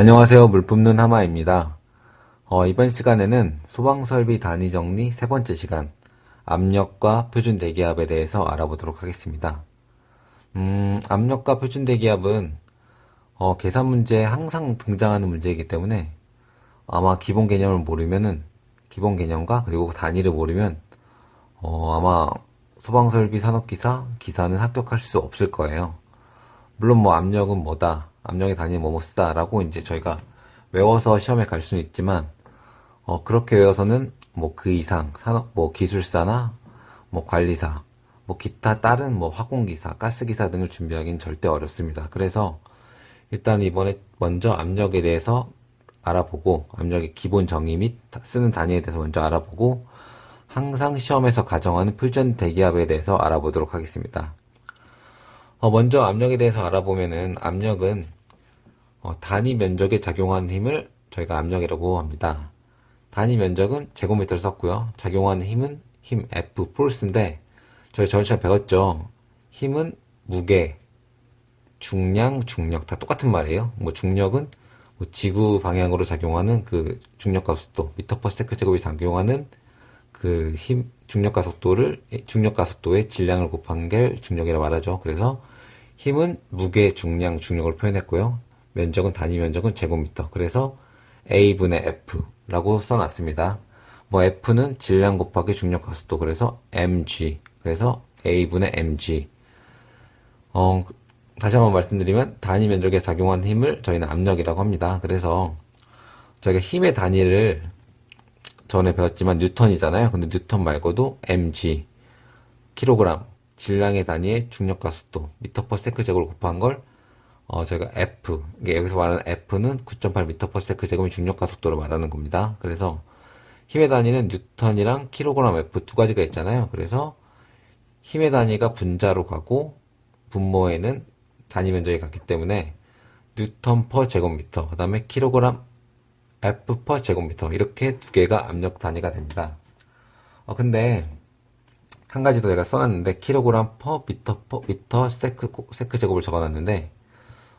안녕하세요. 물품는 하마입니다. 어, 이번 시간에는 소방설비 단위 정리 세 번째 시간, 압력과 표준 대기압에 대해서 알아보도록 하겠습니다. 음, 압력과 표준 대기압은 어, 계산 문제에 항상 등장하는 문제이기 때문에 아마 기본 개념을 모르면은 기본 개념과 그리고 단위를 모르면 어, 아마 소방설비 산업기사 기사는 합격할 수 없을 거예요. 물론 뭐 압력은 뭐다, 압력의 단위 뭐뭐 쓰다라고 이제 저희가 외워서 시험에 갈 수는 있지만 어, 그렇게 외워서는 뭐 그 이상 산업 뭐 기술사나 뭐 관리사 뭐 기타 다른 뭐 화공기사, 가스기사 등을 준비하기는 절대 어렵습니다. 그래서 일단 이번에 먼저 압력에 대해서 알아보고 압력의 기본 정의 및 쓰는 단위에 대해서 먼저 알아보고 항상 시험에서 가정하는 표준 대기압에 대해서 알아보도록 하겠습니다. 어, 먼저 압력에 대해서 알아보면은 압력은 어, 단위 면적에 작용하는 힘을 저희가 압력이라고 합니다. 단위 면적은 제곱미터를 썼고요. 작용하는 힘은 힘 F 포스인데 저희 저번 시간에 배웠죠. 힘은 무게, 중량, 중력 다 똑같은 말이에요. 뭐 중력은 뭐 지구 방향으로 작용하는 그 중력과 속도, 미터 퍼 세컨드 제곱이 작용하는 그 힘, 중력과 속도를, 중력과 속도의 질량을 곱한 게 중력이라고 말하죠. 그래서 힘은 무게, 중량, 중력을 표현했고요. 면적은 단위 면적은 제곱미터. 그래서 A분의 F라고 써놨습니다. 뭐 F는 질량 곱하기 중력과 속도. 그래서 mg. 그래서 A분의 mg. 어, 다시 한번 말씀드리면 단위 면적에 작용하는 힘을 저희는 압력이라고 합니다. 그래서 저희가 힘의 단위를 전에 배웠지만 뉴턴이잖아요. 근데 뉴턴 말고도 mg, 킬로그램, 질량의 단위의 중력과 속도, 미터 퍼 세크 제곱을 곱한 걸 어, 저희가 F, 여기서 말하는 F는 9.8 미터 퍼 세크 제곱이 중력과 속도를 말하는 겁니다. 그래서 힘의 단위는 뉴턴이랑 킬로그램 F 두 가지가 있잖아요. 그래서 힘의 단위가 분자로 가고 분모에는 단위 면적이 같기 때문에 뉴턴 퍼 제곱미터, 그 다음에 킬로그램 F 퍼 제곱미터 이렇게 두 개가 압력 단위가 됩니다. 어, 근데 한 가지 더 내가 써놨는데 킬로그램 퍼 미터 퍼 미터 세크 세크 제곱을 적어놨는데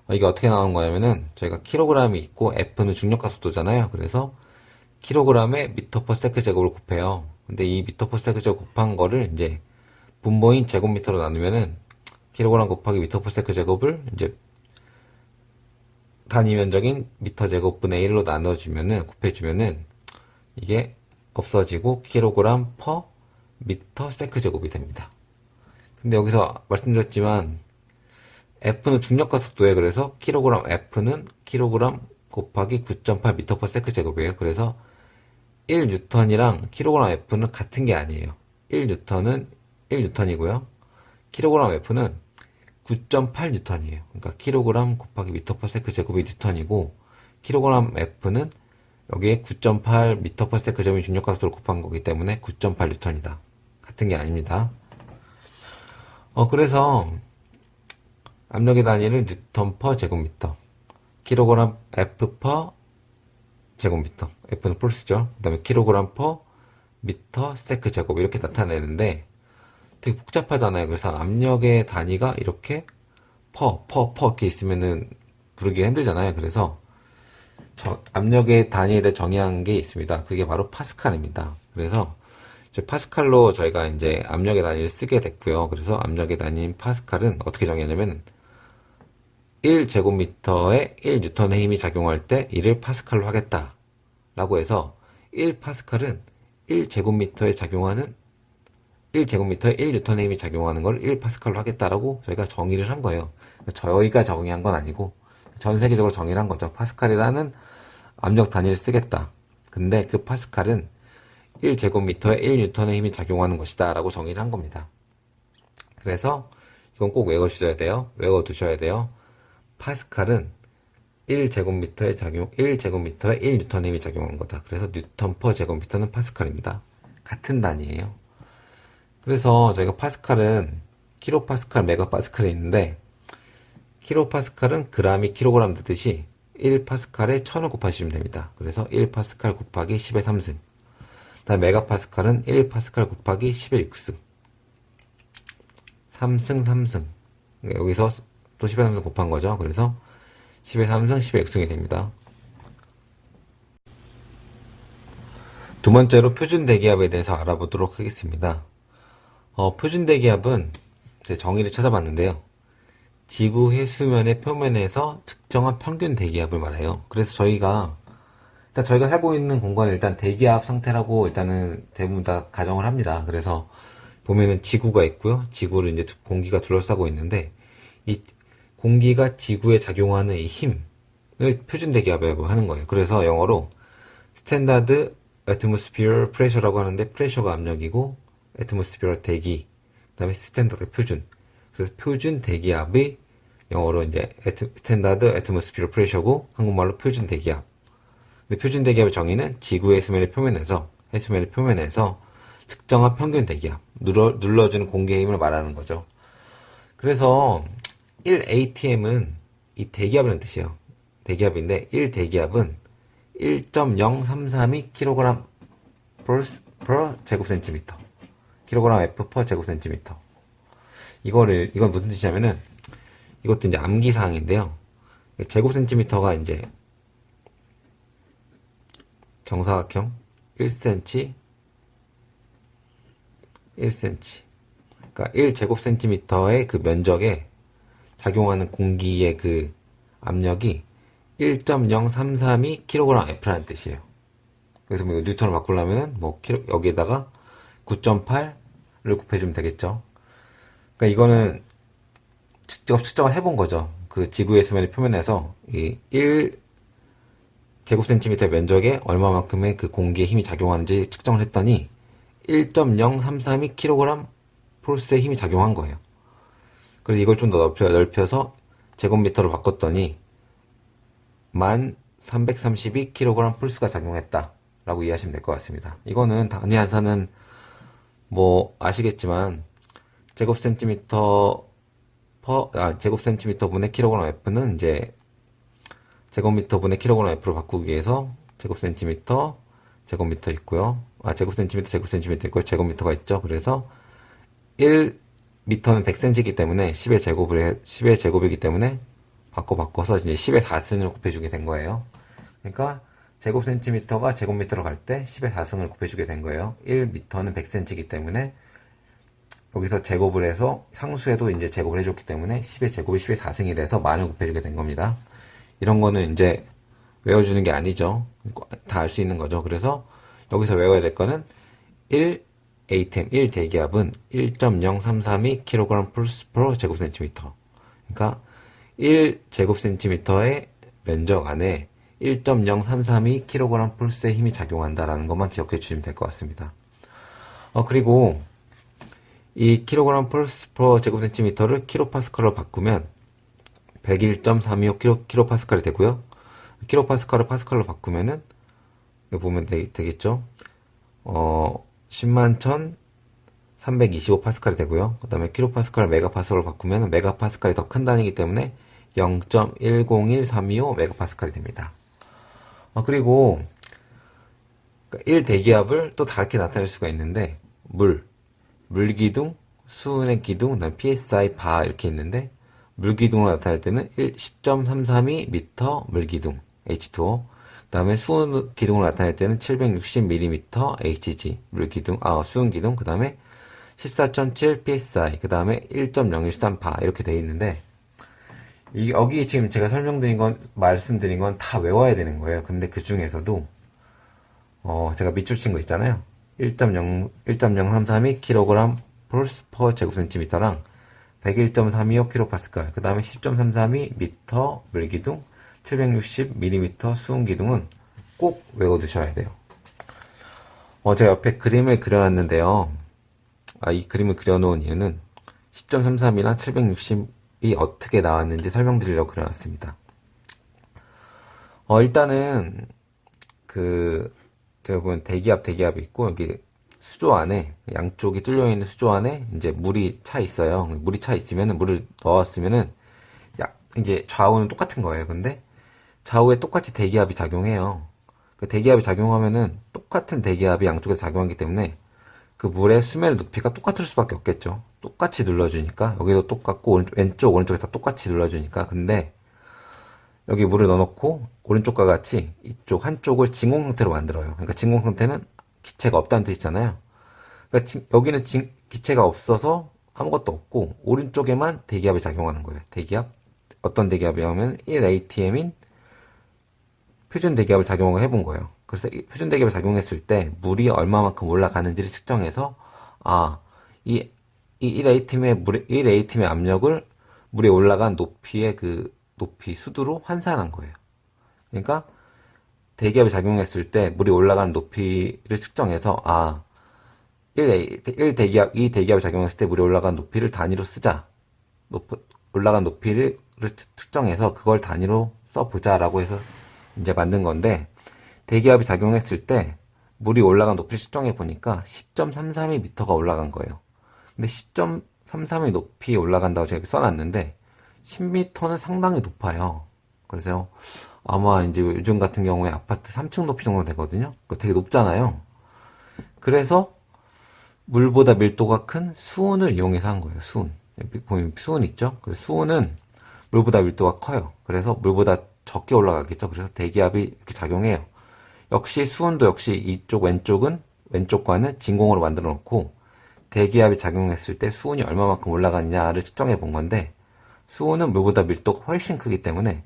어, 이게 어떻게 나오는 거냐면은 저희가 킬로그램이 있고 F는 중력과 속도잖아요. 그래서 킬로그램에 미터 퍼 세크 제곱을 곱해요. 근데 이 미터 퍼 세크 제곱 곱한 거를 이제 분모인 제곱미터로 나누면은 킬로그램 곱하기 미터 퍼 세크 제곱을 이제 단위 면적인 미터 제곱분의 1로 나눠주면은 곱해주면은 이게 없어지고 킬로그램 퍼 미터 세크 제곱이 됩니다. 근데 여기서 말씀드렸지만 F는 중력과 속도에 그래서 킬로그램 F는 킬로그램 곱하기 9.8 미터 퍼 세크 제곱이에요. 그래서 1 뉴턴이랑 킬로그램 F는 같은 게 아니에요. 1 뉴턴은 1 뉴턴이고요. 킬로그램 F는 9.8 뉴턴이에요. 그러니까 킬로그램 곱하기 미터 퍼 세크 제곱이 뉴턴이고 킬로그램 F는 여기에 9.8 미터 퍼 세크 제곱이 중력과 속도를 곱한 거기 때문에 9.8 뉴턴이다. 같은 게 아닙니다. 어 그래서 압력의 단위를 뉴턴 퍼 제곱미터, 킬로그램 F 퍼 제곱미터, F는 폴스죠. 그 다음에 킬로그램 퍼 미터 세크 제곱 이렇게 나타내는데 되게 복잡하잖아요. 그래서 압력의 단위가 이렇게 퍼, 퍼, 퍼 이렇게 있으면은 부르기가 힘들잖아요. 그래서 저 압력의 단위에 대해 정의한 게 있습니다. 그게 바로 파스칼입니다. 그래서 이제 파스칼로 저희가 이제 압력의 단위를 쓰게 됐고요. 그래서 압력의 단위인 파스칼은 어떻게 정의하냐면 1제곱미터에 1뉴턴의 힘이 작용할 때 이를 파스칼로 하겠다. 라고 해서 1파스칼은 1제곱미터에 작용하는 1제곱미터에 1뉴턴의 힘이 작용하는 걸 1파스칼로 하겠다라고 저희가 정의를 한 거예요. 저희가 정의한 건 아니고 전 세계적으로 정의를 한 거죠. 파스칼이라는 압력 단위를 쓰겠다. 근데 그 파스칼은 1제곱미터에 1뉴턴의 힘이 작용하는 것이다 라고 정의를 한 겁니다. 그래서 이건 꼭 외워주셔야 돼요. 외워두셔야 돼요. 파스칼은 1제곱미터에 작용, 1제곱미터에 1뉴턴 힘이 작용하는 거다. 그래서 뉴턴 퍼 제곱미터는 파스칼입니다. 같은 단위예요. 그래서 저희가 파스칼은 킬로파스칼, 메가파스칼이 있는데 킬로파스칼은 그람이 킬로그램 되듯이 1파스칼에 1000을 곱하시면 됩니다. 그래서 1파스칼 곱하기 10의 3승. 다음 메가파스칼은 1파스칼 곱하기 10의 6승. 3승 3승. 여기서 또 10의 3승 곱한 거죠. 그래서 10의 3승 10의 6승이 됩니다. 두 번째로 표준 대기압에 대해서 알아보도록 하겠습니다. 어, 표준 대기압은 정의를 찾아봤는데요. 지구 해수면의 표면에서 측정한 평균 대기압을 말해요. 그래서 저희가 일단 저희가 살고 있는 공간은 일단 대기압 상태라고 일단은 대부분 다 가정을 합니다. 그래서 보면은 지구가 있고요. 지구를 이제 공기가 둘러싸고 있는데 이 공기가 지구에 작용하는 이 힘을 표준 대기압이라고 하는 거예요. 그래서 영어로 스탠다드 atmosphere pressure라고 하는데 프레셔가 압력이고 atmosphere 대기 그다음에 스탠다드 표준 그래서 표준 대기압이 영어로 이제 스탠다드 atmosphere pressure고 한국말로 표준 대기압 근데 표준 대기압의 정의는 지구의 수면의 표면에서 해수면의 표면에서 측정한 평균 대기압 눌러, 눌러주는 공기의 힘을 말하는 거죠 그래서 1atm은 이 대기압이라는 뜻이에요 대기압인데 1 대기압은 1.0332kg per, 제곱센티미터. kg F per 제곱센티미터. 이거를, 이건 무슨 뜻이냐면은, 이것도 이제 암기 사항인데요. 제곱센티미터가 이제 정사각형 1cm, 1cm. 그러니까 1제곱센티미터의 그 면적에 작용하는 공기의 그 압력이 1.0332kg F라는 뜻이에요. 그래서 뭐 뉴턴을 바꾸려면 뭐 여기에다가 9.8를 곱해주면 되겠죠. 그러니까 이거는 직접 측정을 해본 거죠. 그 지구의 수면의 표면에서 이 1 제곱센티미터 면적에 얼마만큼의 그 공기의 힘이 작용하는지 측정을 했더니 1.0332kg 폴스의 힘이 작용한 거예요. 그래서 이걸 좀 더 넓혀, 넓혀서 제곱미터로 바꿨더니 만 332kg 플스가 작용했다. 라고 이해하시면 될 것 같습니다. 이거는 단위 한사는 뭐 아시겠지만 제곱 센티미터 퍼, 아, 제곱 센티미터 분의 킬로그램 F는 이제 제곱미터 분의 킬로그램 F로 바꾸기 위해서 제곱 센티미터 제곱미터 있고요. 아, 제곱 센티미터 제곱 센티미터 있고 제곱미터가 있죠. 그래서 1미터는 100cm이기 때문에 10의 제곱을 해, 10의 제곱이기 때문에 바꿔 바꿔서 이제 10의 4승을 곱해주게 된 거예요. 그러니까 제곱센티미터가 제곱미터로 갈 때 10의 4승을 곱해주게 된 거예요. 1미터는 100cm이기 때문에 여기서 제곱을 해서 상수에도 이제 제곱을 해줬기 때문에 10의 제곱이 10의 4승이 돼서 만을 곱해주게 된 겁니다. 이런 거는 이제 외워주는 게 아니죠. 다 알 수 있는 거죠. 그래서 여기서 외워야 될 거는 1 ATM 1 대기압은 1.0332kg per 제곱센티미터. 그러니까 1 제곱센티미터의 면적 안에 1.0332kg 폴스의 힘이 작용한다라는 것만 기억해 주시면 될 것 같습니다. 어, 그리고 이 kg 폴스 per 제곱센티미터를 킬로파스칼로 바꾸면 101.325 킬로파스칼이 되고요. 킬로파스칼을 파스칼로 바꾸면은 보면 되, 겠죠 어, 10만 1,325 파스칼이 되고요. 그 다음에 킬로파스칼을 메가파스칼로 바꾸면 메가파스칼이 더 큰 단위이기 때문에 0.101325 메가파스칼이 됩니다. 어, 그리고 1 대기압을 그러니까 또 다르게 나타낼 수가 있는데 물, 물기둥, 수은의 기둥, PSI 바 이렇게 있는데 물기둥으로 나타낼 때는 10.332m 물기둥 H2O 그 다음에 수은 기둥으로 나타낼 때는 760mm HG 물기둥 아 수은 기둥 그 다음에 14.7 PSI 그 다음에 1.013바 이렇게 돼 있는데 이 여기 지금 제가 설명드린 건 말씀드린 건 다 외워야 되는 거예요. 근데 그 중에서도 어 제가 밑줄 친 거 있잖아요. 1.0 1.0332kg per 제곱센티미터랑 101.325kPa 그 다음에 10.332m 물기둥 760mm 수은 기둥은 꼭 외워두셔야 돼요. 어, 제가 옆에 그림을 그려놨는데요. 아, 이 그림을 그려놓은 이유는 10.33이랑 760이 어떻게 나왔는지 설명드리려고 그려놨습니다. 어, 일단은, 그, 제가 보면 대기압, 대기압이 있고, 여기 수조 안에, 양쪽이 뚫려 있는 수조 안에 이제 물이 차 있어요. 물이 차 있으면은, 물을 넣었으면은, 야, 이제 좌우는 똑같은 거예요. 근데 좌우에 똑같이 대기압이 작용해요. 그 대기압이 작용하면은 똑같은 대기압이 양쪽에서 작용하기 때문에 그 물의 수면의 높이가 똑같을 수밖에 없겠죠. 똑같이 눌러주니까 여기도 똑같고 왼쪽 오른쪽에 다 똑같이 눌러주니까 근데 여기 물을 넣어놓고 오른쪽과 같이 이쪽 한쪽을 진공 상태로 만들어요. 그러니까 진공 상태는 기체가 없다는 뜻이잖아요. 그러니까 지- 여기는 진- 기체가 없어서 아무것도 없고 오른쪽에만 대기압이 작용하는 거예요. 대기압 어떤 대기압이냐면 1atm인 표준 대기압을 작용을 해본 거예요. 그래서 이 표준 대기압을 작용했을 때 물이 얼마만큼 올라가는지를 측정해서 아, 이, 이 1atm의 물 1atm의 압력을 물이 올라간 높이의 그 높이 수두로 환산한 거예요. 그러니까 대기압이 작용했을 때 물이 올라가는 높이를 측정해서 아, 1, 1 대기압, 2 대기압이 작용했을 때 물이 올라간 높이를 단위로 쓰자. 높, 올라간 높이를 측- 측정해서 그걸 단위로 써보자라고 해서 이제 만든 건데, 대기압이 작용했을 때 물이 올라간 높이를 측정해 보니까 10.332m가 올라간 거예요. 근데 10.33의 높이 올라간다고 제가 써놨는데, 10m는 상당히 높아요. 그래서 아마 이제 요즘 같은 경우에 아파트 3층 높이 정도 되거든요. 되게 높잖아요. 그래서 물보다 밀도가 큰 수온을 이용해서 한 거예요. 수온. 보면 수온 있죠? 수온은 물보다 밀도가 커요. 그래서 물보다 적게 올라가겠죠. 그래서 대기압이 이렇게 작용해요. 역시 수온도 역시 이쪽 왼쪽은 왼쪽과는 진공으로 만들어 놓고 대기압이 작용했을 때 수온이 얼마만큼 올라가느냐를 측정해 본 건데 수온은 물보다 밀도가 훨씬 크기 때문에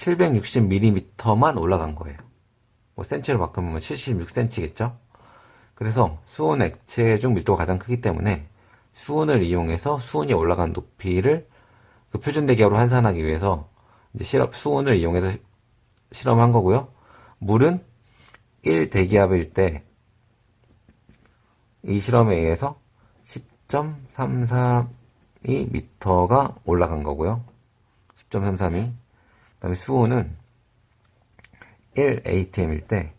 760mm만 올라간 거예요. 뭐 센치로 바꾸면 76cm겠죠? 그래서 수온 액체 중 밀도가 가장 크기 때문에 수온을 이용해서 수온이 올라간 높이를 그 표준 대기압으로 환산하기 위해서 이제 실험 수온을 이용해서 실험한 거고요. 물은 1 대기압일 때 이 실험에 의해서 10.332m가 올라간 거고요. 10.332. 그다음에 수온은 1 atm일 때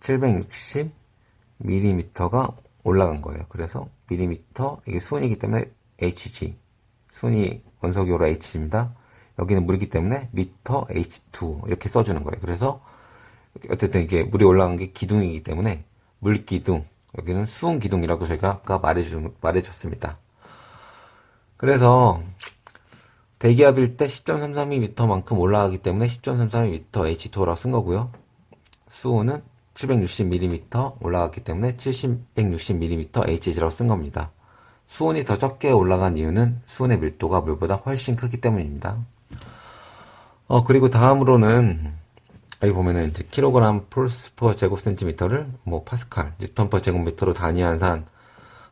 760mm가 올라간 거예요. 그래서 밀리미터 이게 수온이기 때문에 Hg 수온이 원소기호로 Hg입니다. 여기는 물이기 때문에 미터 H2 이렇게 써주는 거예요. 그래서 어쨌든 이게 물이 올라간 게 기둥이기 때문에 물기둥 여기는 수온 기둥이라고 저희가 아까 말해주, 말해줬습니다. 그래서 대기압일 때 10.332m만큼 올라가기 때문에 10.332m H2라고 쓴 거고요. 수온은 760mm 올라갔기 때문에 760mm HG라고 쓴 겁니다. 수온이 더 적게 올라간 이유는 수온의 밀도가 물보다 훨씬 크기 때문입니다. 어, 그리고 다음으로는 여기 보면은 이제 킬로그램 폴스 퍼 제곱센티미터를 뭐 파스칼, 뉴턴 퍼 제곱미터로 단위 환산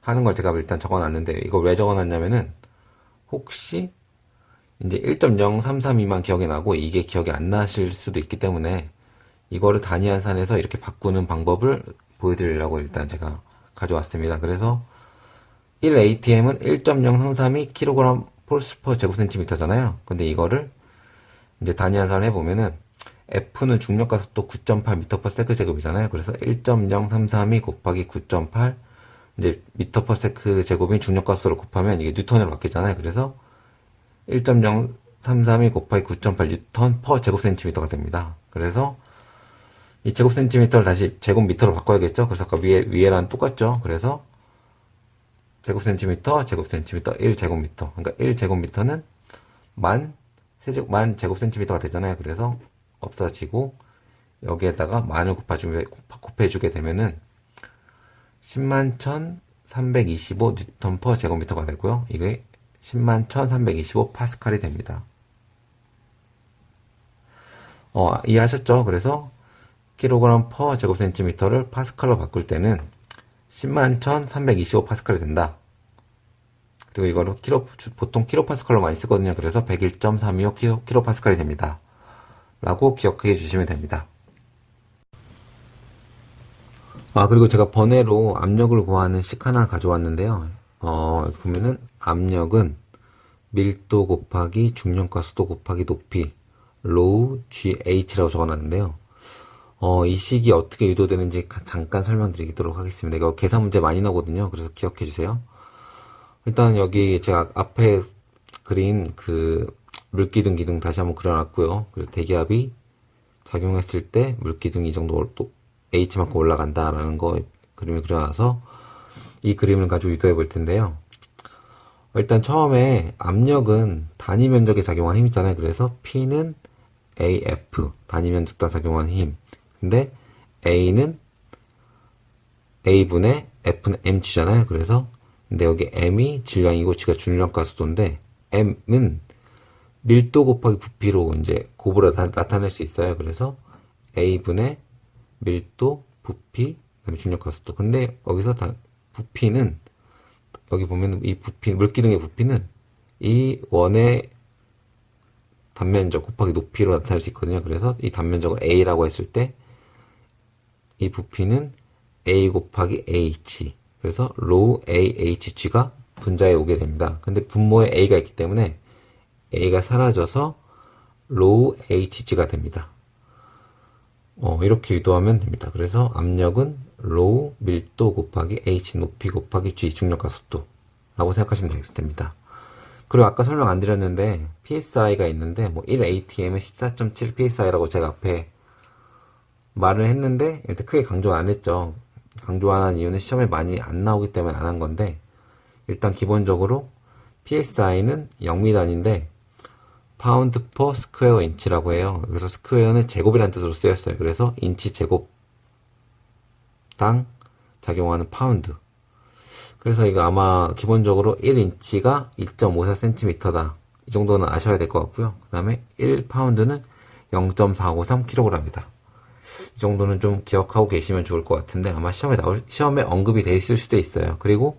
하는 걸 제가 일단 적어놨는데 이거 왜 적어놨냐면은 혹시 이제 1.0332만 기억이 나고 이게 기억이 안 나실 수도 있기 때문에 이거를 단위 환산해서 이렇게 바꾸는 방법을 보여드리려고 일단 제가 가져왔습니다. 그래서 1ATM은 1.0332kg 폴스 퍼 제곱센티미터잖아요. 근데 이거를 이제 단위 환산을 해보면은 F는 중력가 속도 9.8m per 세크 제곱이잖아요. 그래서 1.0332 곱하기 9.8 이제 미터 per 세크 제곱인 중력가 속도를 곱하면 이게 뉴턴으로 바뀌잖아요. 그래서 1.0332 곱하기 9.8 뉴턴 퍼 제곱센티미터가 됩니다. 그래서 이 제곱센티미터를 다시 제곱미터로 바꿔야겠죠? 그래서 아까 위에, 위에랑 똑같죠? 그래서 제곱센티미터, 제곱센티미터, 1제곱미터. 그러니까 1제곱미터는 만, 세제곱, 만 제곱센티미터가 되잖아요. 그래서 없어지고, 여기에다가 만을 곱해주게, 곱해주게 되면은 10만 1325 뉴턴 퍼 제곱미터가 되고요. 이게 10만 1325 파스칼이 됩니다. 어, 이해하셨죠? 그래서 킬로그램 퍼 제곱센티미터를 파스칼로 바꿀 때는 10만 1325 파스칼이 된다. 그리고 이거를 킬로, 보통 킬로 파스칼로 많이 쓰거든요. 그래서 101.325 킬로, 킬로 파스칼이 됩니다. 라고 기억해 주시면 됩니다. 아, 그리고 제가 번외로 압력을 구하는 식 하나 가져왔는데요. 어, 보면은 압력은 밀도 곱하기 중력과 수도 곱하기 높이 로우 GH라고 적어놨는데요. 어, 이 식이 어떻게 유도되는지 가- 잠깐 설명드리도록 하겠습니다. 이거 계산 문제 많이 나오거든요. 그래서 기억해 주세요. 일단 여기 제가 앞에 그린 그 물기둥 기둥 다시 한번 그려놨고요. 그리고 대기압이 작용했을 때 물기둥이 이 정도 또 H만큼 올라간다라는 거 그림을 그려놔서 이 그림을 가지고 유도해 볼 텐데요. 일단 처음에 압력은 단위 면적에 작용한 힘 있잖아요. 그래서 P는 AF 단위 면적당 작용한 힘. 근데 A는 A분의 F는 mg잖아요. 그래서 근데 여기 m이 질량이고 g가 중력 가속도인데 m은 밀도 곱하기 부피로 이제 곱으로 나, 타낼 수 있어요. 그래서 A분의 밀도, 부피, 그다음에 중력 가속도. 근데 여기서 다 부피는 여기 보면 이 부피 물기둥의 부피는 이 원의 단면적 곱하기 높이로 나타낼 수 있거든요. 그래서 이 단면적을 A라고 했을 때 이 부피는 A 곱하기 AH. 그래서 로우 AHG가 분자에 오게 됩니다. 근데 분모에 A가 있기 때문에 A가 사라져서 로우 HG가 됩니다. 어, 이렇게 유도하면 됩니다. 그래서 압력은 로우 밀도 곱하기 H 높이 곱하기 G 중력 가속도 라고 생각하시면 됩니다. 그리고 아까 설명 안 드렸는데 PSI가 있는데 뭐 1ATM은 14.7 PSI라고 제가 앞에 말을 했는데 일단 크게 강조 안 했죠. 강조 안 한 이유는 시험에 많이 안 나오기 때문에 안 한 건데 일단 기본적으로 PSI는 0미단인데 파운드 퍼 스퀘어 인치라고 해요. 그래서 스퀘어는 제곱이라는 뜻으로 쓰였어요. 그래서 인치 제곱 당 작용하는 파운드. 그래서 이거 아마 기본적으로 1인치가 2.54cm다. 이 정도는 아셔야 될 것 같고요. 그 다음에 1파운드는 0.453kg이다. 이 정도는 좀 기억하고 계시면 좋을 것 같은데 아마 시험에 나올 시험에 언급이 돼 있을 수도 있어요. 그리고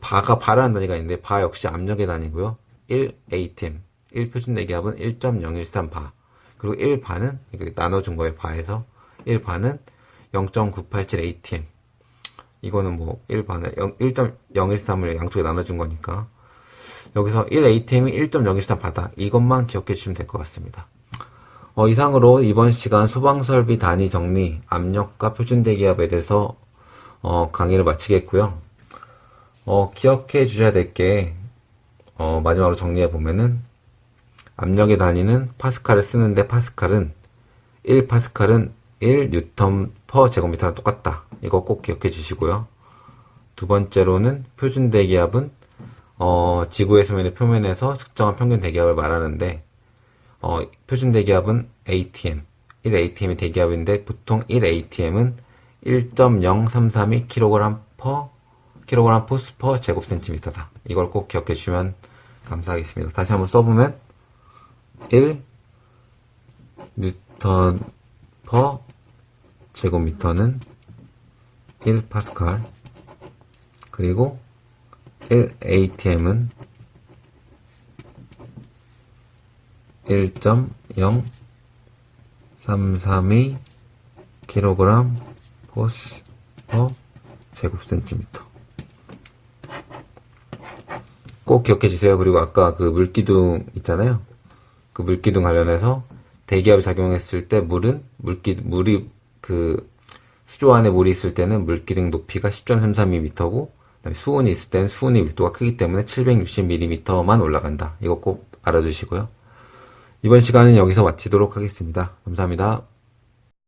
바가 바라는 단위가 있는데 바 역시 압력의 단위고요. 1ATM 1 표준 내기압은 1.013 바 그리고 1 바는 이렇게 나눠준 거예요. 바에서 1 바는 0.987 ATM 이거는 뭐 1바는 1.013을 양쪽에 나눠준 거니까 여기서 1ATM이 1.013바다 이것만 기억해 주시면 될 것 같습니다. 어, 이상으로 이번 시간 소방설비 단위 정리, 압력과 표준대기압에 대해서 어, 강의를 마치겠고요. 어, 기억해 주셔야 될 게, 어, 마지막으로 정리해 보면은, 압력의 단위는 파스칼을 쓰는데 파스칼은 1 파스칼은 1 뉴턴 퍼 제곱미터랑 똑같다. 이거 꼭 기억해 주시고요. 두 번째로는 표준 대기압은 어, 지구의 수면의 표면에서 측정한 평균 대기압을 말하는데 어, 표준 대기압은 ATM 1ATM이 대기압인데 보통 1ATM은 1.0332 kg per kg 포스 per 제곱센티미터다. 이걸 꼭 기억해 주시면 감사하겠습니다. 다시 한번 써보면 1 뉴턴 퍼 제곱미터는 1 파스칼 그리고 1 ATM은 1.0332 kg 포스 퍼 제곱센티미터 꼭 기억해 주세요. 그리고 아까 그 물기둥 있잖아요. 그 물기둥 관련해서 대기압이 작용했을 때 물은 물기 물이 그 수조 안에 물이 있을 때는 물기둥 높이가 10.33mm고 수온이 있을 때는 수온의 밀도가 크기 때문에 760mm만 올라간다. 이거 꼭 알아두시고요. 이번 시간은 여기서 마치도록 하겠습니다. 감사합니다.